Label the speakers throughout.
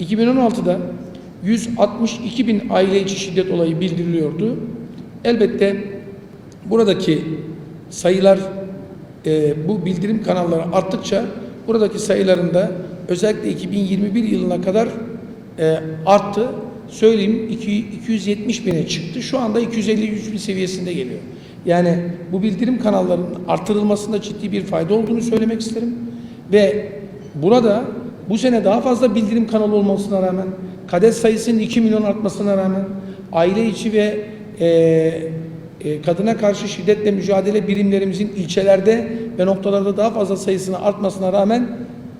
Speaker 1: 2016'da 162 bin aile içi şiddet olayı bildiriliyordu. Elbette buradaki sayılar e, bu bildirim kanalları arttıkça buradaki sayıların da özellikle 2021 yılına kadar e, arttı. Söyleyeyim iki- 270 bine çıktı. Şu anda 253 bin seviyesinde geliyor. Yani bu bildirim kanallarının artırılmasında ciddi bir fayda olduğunu söylemek isterim. Ve burada bu sene daha fazla bildirim kanalı olmasına rağmen, kades sayısının 2 milyon artmasına rağmen, aile içi ve e, e, kadına karşı şiddetle mücadele birimlerimizin ilçelerde ve noktalarda daha fazla sayısının artmasına rağmen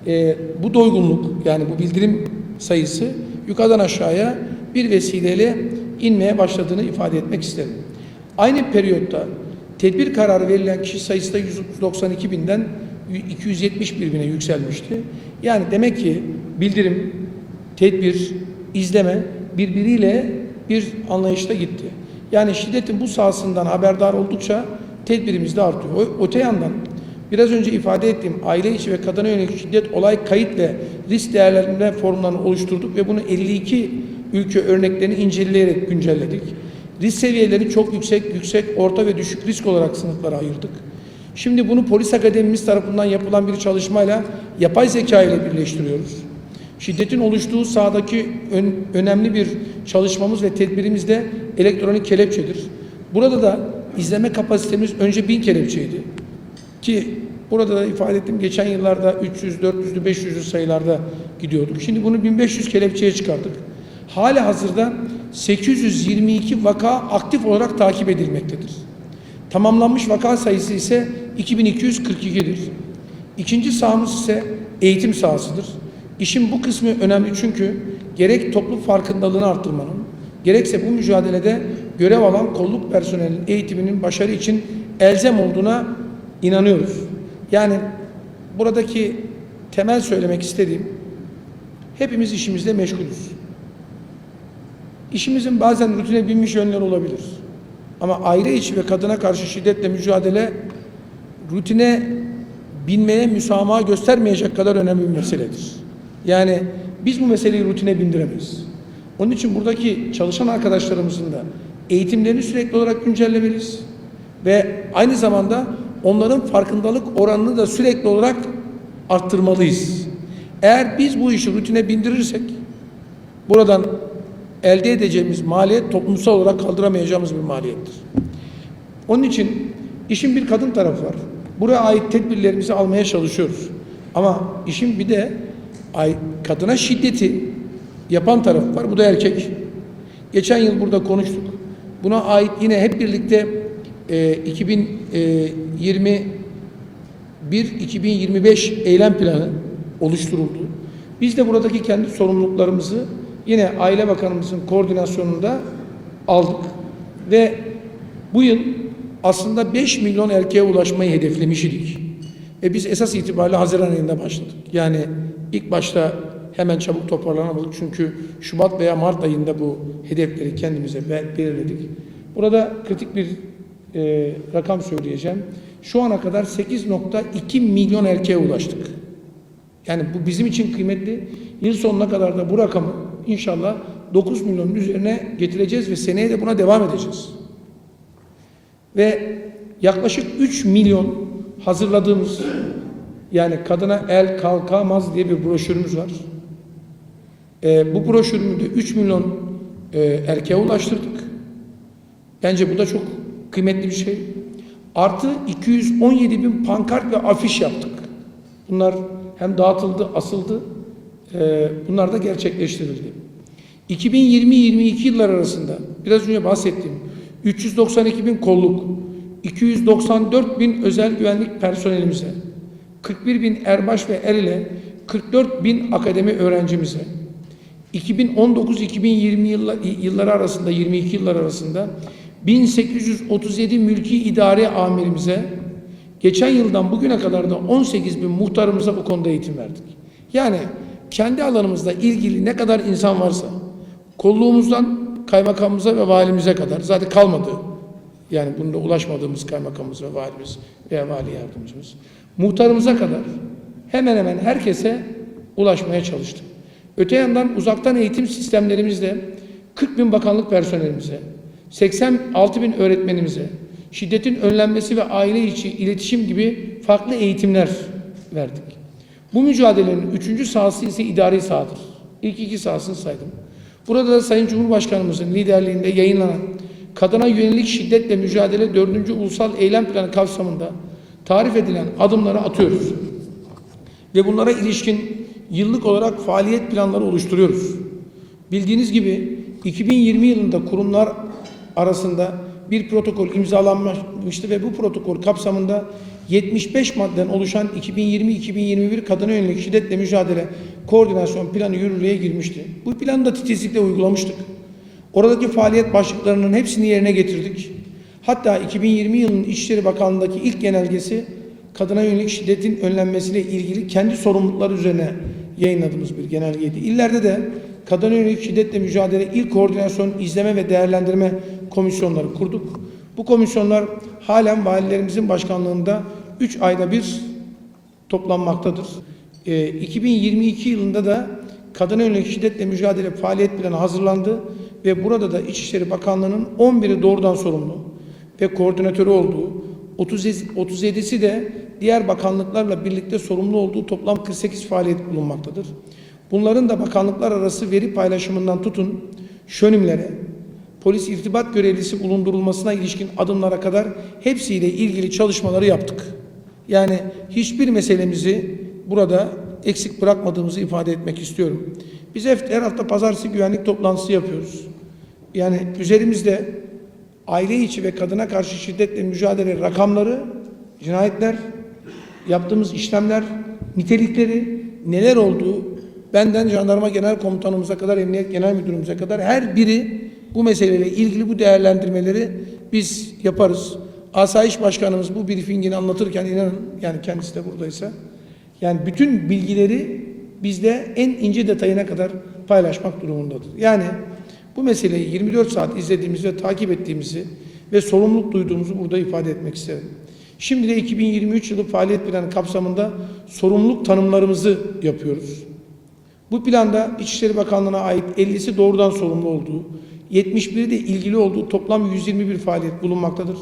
Speaker 1: e, bu doygunluk yani bu bildirim sayısı yukarıdan aşağıya bir vesileyle inmeye başladığını ifade etmek isterim. Aynı periyotta tedbir kararı verilen kişi sayısı da 192 binden 271 bine yükselmişti. Yani demek ki bildirim, tedbir, izleme birbiriyle bir anlayışta gitti. Yani şiddetin bu sahasından haberdar oldukça tedbirimiz de artıyor. O- Öte yandan biraz önce ifade ettiğim aile içi ve kadına yönelik şiddet olay kayıt ve risk değerlendirme formlarını oluşturduk ve bunu 52 ülke örneklerini inceleyerek güncelledik. Risk seviyeleri çok yüksek, yüksek, orta ve düşük risk olarak sınıflara ayırdık. Şimdi bunu polis akademimiz tarafından yapılan bir çalışmayla yapay zeka ile birleştiriyoruz. Şiddetin oluştuğu sahadaki ön- önemli bir çalışmamız ve tedbirimiz de elektronik kelepçedir. Burada da izleme kapasitemiz önce 1000 kelepçeydi. Ki burada da ifade ettim geçen yıllarda 300, 400'lü, 500'lü sayılarda gidiyorduk. Şimdi bunu 1500 kelepçeye çıkardık. Hali hazırda 822 vaka aktif olarak takip edilmektedir. Tamamlanmış vaka sayısı ise 2242'dir. İkinci sahamız ise eğitim sahasıdır. İşin bu kısmı önemli çünkü gerek toplum farkındalığını arttırmanın, gerekse bu mücadelede görev alan kolluk personelinin eğitiminin başarı için elzem olduğuna inanıyoruz. Yani buradaki temel söylemek istediğim, hepimiz işimizde meşgulüz. İşimizin bazen rutine binmiş yönleri olabilir. Ama aile içi ve kadına karşı şiddetle mücadele rutine binmeye müsamaha göstermeyecek kadar önemli bir meseledir. Yani biz bu meseleyi rutine bindiremeyiz. Onun için buradaki çalışan arkadaşlarımızın da eğitimlerini sürekli olarak güncellemeliyiz. Ve aynı zamanda onların farkındalık oranını da sürekli olarak arttırmalıyız. Eğer biz bu işi rutine bindirirsek buradan elde edeceğimiz maliyet toplumsal olarak kaldıramayacağımız bir maliyettir. Onun için işin bir kadın tarafı var. Buraya ait tedbirlerimizi almaya çalışıyoruz. Ama işin bir de kadına şiddeti yapan tarafı var. Bu da erkek. Geçen yıl burada konuştuk. Buna ait yine hep birlikte e, 2021-2025 eylem planı oluşturuldu. Biz de buradaki kendi sorumluluklarımızı yine Aile Bakanımızın koordinasyonunda aldık ve bu yıl aslında 5 milyon erkeğe ulaşmayı hedeflemiş idik. Ve biz esas itibariyle Haziran ayında başladık. Yani ilk başta hemen çabuk toparlanamadık çünkü Şubat veya Mart ayında bu hedefleri kendimize be- belirledik. Burada kritik bir e, rakam söyleyeceğim. Şu ana kadar 8.2 milyon erkeğe ulaştık. Yani bu bizim için kıymetli. Yıl sonuna kadar da bu rakamı inşallah 9 milyonun üzerine getireceğiz ve seneye de buna devam edeceğiz. Ve yaklaşık 3 milyon hazırladığımız yani kadına el kalkamaz diye bir broşürümüz var. Ee, bu broşürümü de 3 milyon e, erkeğe ulaştırdık. Bence bu da çok kıymetli bir şey. Artı 217 bin pankart ve afiş yaptık. Bunlar hem dağıtıldı, asıldı. e, bunlar da gerçekleştirildi. 2020-22 yıllar arasında biraz önce bahsettiğim 392 bin kolluk, 294 bin özel güvenlik personelimize, 41 bin erbaş ve er ile 44 bin akademi öğrencimize, 2019-2020 yıllar, yılları arasında, 22 yıllar arasında 1837 mülki idare amirimize, geçen yıldan bugüne kadar da 18 bin muhtarımıza bu konuda eğitim verdik. Yani kendi alanımızda ilgili ne kadar insan varsa, kolluğumuzdan kaymakamımıza ve valimize kadar zaten kalmadı. Yani bunda ulaşmadığımız kaymakamımız ve valimiz veya vali yardımcımız. Muhtarımıza kadar hemen hemen herkese ulaşmaya çalıştık. Öte yandan uzaktan eğitim sistemlerimizde 40 bin bakanlık personelimize, 86 bin öğretmenimize, şiddetin önlenmesi ve aile içi iletişim gibi farklı eğitimler verdik. Bu mücadelenin üçüncü sahası ise idari sahadır. İlk iki sahasını saydım. Burada da Sayın Cumhurbaşkanımızın liderliğinde yayınlanan Kadına Yönelik Şiddetle Mücadele 4. Ulusal Eylem Planı kapsamında tarif edilen adımları atıyoruz. Ve bunlara ilişkin yıllık olarak faaliyet planları oluşturuyoruz. Bildiğiniz gibi 2020 yılında kurumlar arasında bir protokol imzalanmıştı ve bu protokol kapsamında 75 maddeden oluşan 2020-2021 kadına yönelik şiddetle mücadele koordinasyon planı yürürlüğe girmişti. Bu planı da titizlikle uygulamıştık. Oradaki faaliyet başlıklarının hepsini yerine getirdik. Hatta 2020 yılının İçişleri Bakanlığı'ndaki ilk genelgesi kadına yönelik şiddetin önlenmesiyle ilgili kendi sorumlulukları üzerine yayınladığımız bir genelgeydi. İllerde de kadına yönelik şiddetle mücadele il koordinasyon, izleme ve değerlendirme komisyonları kurduk. Bu komisyonlar halen valilerimizin başkanlığında 3 ayda bir toplanmaktadır. Ee, 2022 yılında da kadına yönelik şiddetle mücadele faaliyet planı hazırlandı ve burada da İçişleri Bakanlığı'nın 11'i doğrudan sorumlu ve koordinatörü olduğu, 37'si de diğer bakanlıklarla birlikte sorumlu olduğu toplam 48 faaliyet bulunmaktadır. Bunların da bakanlıklar arası veri paylaşımından tutun, şönümlere, polis irtibat görevlisi bulundurulmasına ilişkin adımlara kadar hepsiyle ilgili çalışmaları yaptık. Yani hiçbir meselemizi burada eksik bırakmadığımızı ifade etmek istiyorum. Biz her hafta pazartesi güvenlik toplantısı yapıyoruz. Yani üzerimizde aile içi ve kadına karşı şiddetle mücadele rakamları, cinayetler, yaptığımız işlemler, nitelikleri, neler olduğu benden jandarma genel komutanımıza kadar, emniyet genel müdürümüze kadar her biri bu meseleyle ilgili bu değerlendirmeleri biz yaparız. Asayiş Başkanımız bu briefingini anlatırken inanın yani kendisi de buradaysa yani bütün bilgileri bizde en ince detayına kadar paylaşmak durumundadır. Yani bu meseleyi 24 saat izlediğimizi ve takip ettiğimizi ve sorumluluk duyduğumuzu burada ifade etmek isterim. Şimdi de 2023 yılı faaliyet planı kapsamında sorumluluk tanımlarımızı yapıyoruz. Bu planda İçişleri Bakanlığı'na ait 50'si doğrudan sorumlu olduğu, 71'i de ilgili olduğu toplam 121 faaliyet bulunmaktadır.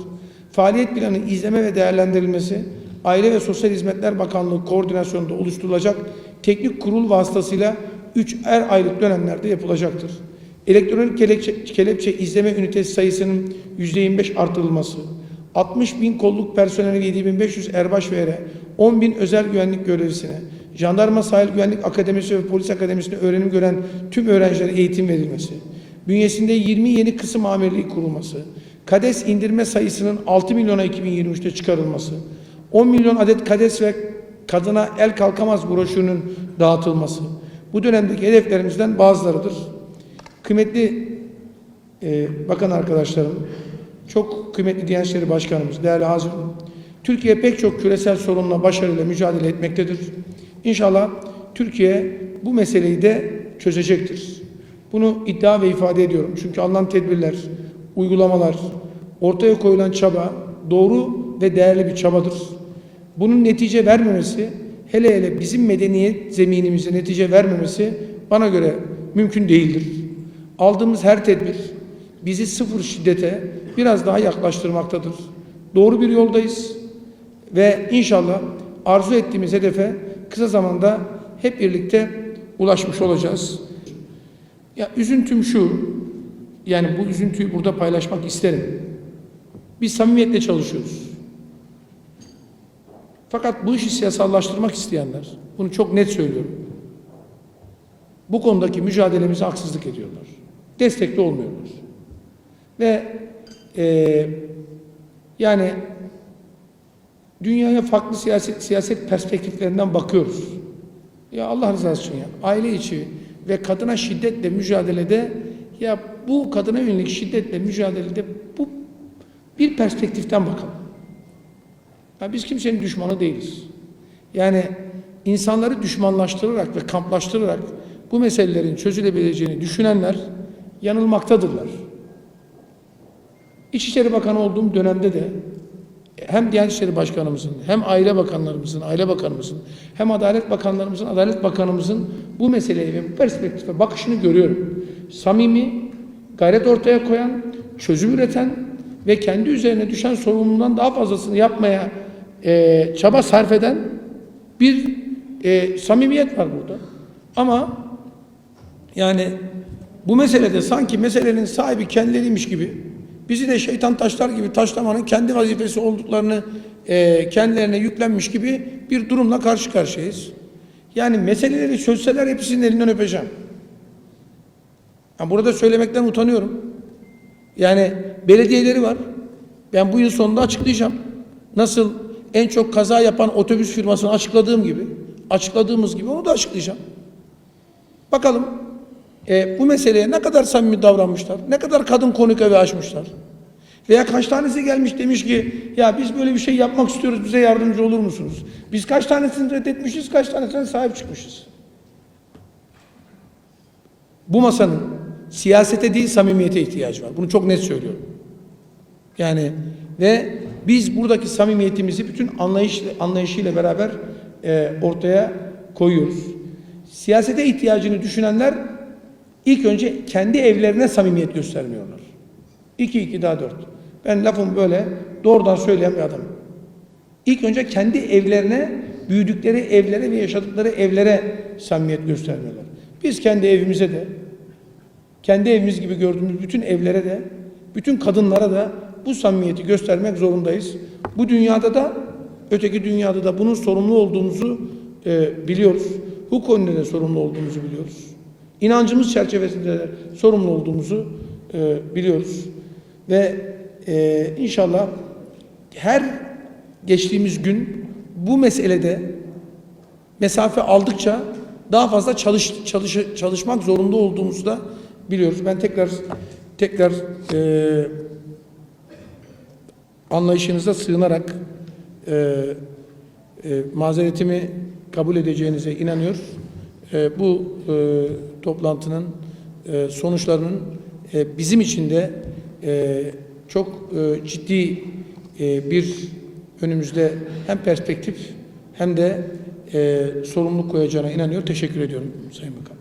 Speaker 1: Faaliyet planı izleme ve değerlendirilmesi Aile ve Sosyal Hizmetler Bakanlığı koordinasyonunda oluşturulacak teknik kurul vasıtasıyla 3 er aylık dönemlerde yapılacaktır. Elektronik kelepçe, kelepçe izleme ünitesi sayısının %25 artırılması, 60 bin kolluk personeli 7500 erbaş ve ere, 10 bin özel güvenlik görevlisine, Jandarma Sahil Güvenlik Akademisi ve Polis Akademisi'nde öğrenim gören tüm öğrencilere eğitim verilmesi, bünyesinde 20 yeni kısım amirliği kurulması, KADES indirme sayısının 6 milyona 2023'te çıkarılması, 10 milyon adet KADES ve kadına el kalkamaz broşürünün dağıtılması, bu dönemdeki hedeflerimizden bazılarıdır. Kıymetli e, bakan arkadaşlarım, çok kıymetli Diyanet İşleri Başkanımız, değerli Hazım, Türkiye pek çok küresel sorunla başarıyla mücadele etmektedir. İnşallah Türkiye bu meseleyi de çözecektir. Bunu iddia ve ifade ediyorum. Çünkü alınan tedbirler, uygulamalar, ortaya koyulan çaba doğru ve değerli bir çabadır. Bunun netice vermemesi, hele hele bizim medeniyet zeminimize netice vermemesi bana göre mümkün değildir. Aldığımız her tedbir bizi sıfır şiddete biraz daha yaklaştırmaktadır. Doğru bir yoldayız ve inşallah arzu ettiğimiz hedefe kısa zamanda hep birlikte ulaşmış olacağız. Ya üzüntüm şu, yani bu üzüntüyü burada paylaşmak isterim. Biz samimiyetle çalışıyoruz. Fakat bu işi siyasallaştırmak isteyenler, bunu çok net söylüyorum. Bu konudaki mücadelemize haksızlık ediyorlar. Destekli olmuyorlar. Ve eee yani dünyaya farklı siyaset, siyaset perspektiflerinden bakıyoruz. Ya Allah rızası için ya aile içi ve kadına şiddetle mücadelede ya bu kadına yönelik şiddetle mücadelede bu bir perspektiften bakalım. Ya biz kimsenin düşmanı değiliz. Yani insanları düşmanlaştırarak ve kamplaştırarak bu meselelerin çözülebileceğini düşünenler yanılmaktadırlar. İçişleri Bakanı olduğum dönemde de hem Diyanet İşleri Başkanımızın, hem Aile Bakanlarımızın, Aile Bakanımızın, hem Adalet Bakanlarımızın, Adalet Bakanımızın bu meseleye ve bu perspektife bakışını görüyorum. Samimi, gayret ortaya koyan, çözüm üreten ve kendi üzerine düşen sorumluluğundan daha fazlasını yapmaya e, çaba sarf eden bir e, samimiyet var burada. Ama yani bu meselede sanki meselenin sahibi kendileriymiş gibi bizi de şeytan taşlar gibi taşlamanın kendi vazifesi olduklarını e, kendilerine yüklenmiş gibi bir durumla karşı karşıyayız. Yani meseleleri çözseler hepsinin elinden öpeceğim. Yani burada söylemekten utanıyorum. Yani belediyeleri var. Ben bu yıl sonunda açıklayacağım. Nasıl en çok kaza yapan otobüs firmasını açıkladığım gibi, açıkladığımız gibi onu da açıklayacağım. Bakalım e, bu meseleye ne kadar samimi davranmışlar, ne kadar kadın konuk evi açmışlar. Veya kaç tanesi gelmiş demiş ki ya biz böyle bir şey yapmak istiyoruz bize yardımcı olur musunuz? Biz kaç tanesini reddetmişiz, kaç tanesine sahip çıkmışız. Bu masanın siyasete değil samimiyete ihtiyacı var. Bunu çok net söylüyorum. Yani ve biz buradaki samimiyetimizi bütün anlayış, anlayışıyla beraber e, ortaya koyuyoruz. Siyasete ihtiyacını düşünenler ilk önce kendi evlerine samimiyet göstermiyorlar. 2 2 daha 4. Ben lafımı böyle doğrudan söyleyen bir adamım. İlk önce kendi evlerine, büyüdükleri evlere ve yaşadıkları evlere samimiyet göstermiyorlar. Biz kendi evimize de, kendi evimiz gibi gördüğümüz bütün evlere de, bütün kadınlara da bu samimiyeti göstermek zorundayız. Bu dünyada da, öteki dünyada da bunun sorumlu olduğumuzu e, biliyoruz. Hukuk önünde de sorumlu olduğumuzu biliyoruz. İnancımız çerçevesinde de sorumlu olduğumuzu e, biliyoruz. Ve e, inşallah her geçtiğimiz gün bu meselede mesafe aldıkça daha fazla çalış, çalış, çalışmak zorunda olduğumuzu da biliyoruz. Ben tekrar tekrar e, anlayışınıza sığınarak e, e, mazeretimi kabul edeceğinize inanıyor. E, bu e, toplantının e, sonuçlarının e, bizim için de e, çok e, ciddi e, bir önümüzde hem perspektif hem de e, sorumluluk koyacağına inanıyor. Teşekkür ediyorum Sayın Bakan.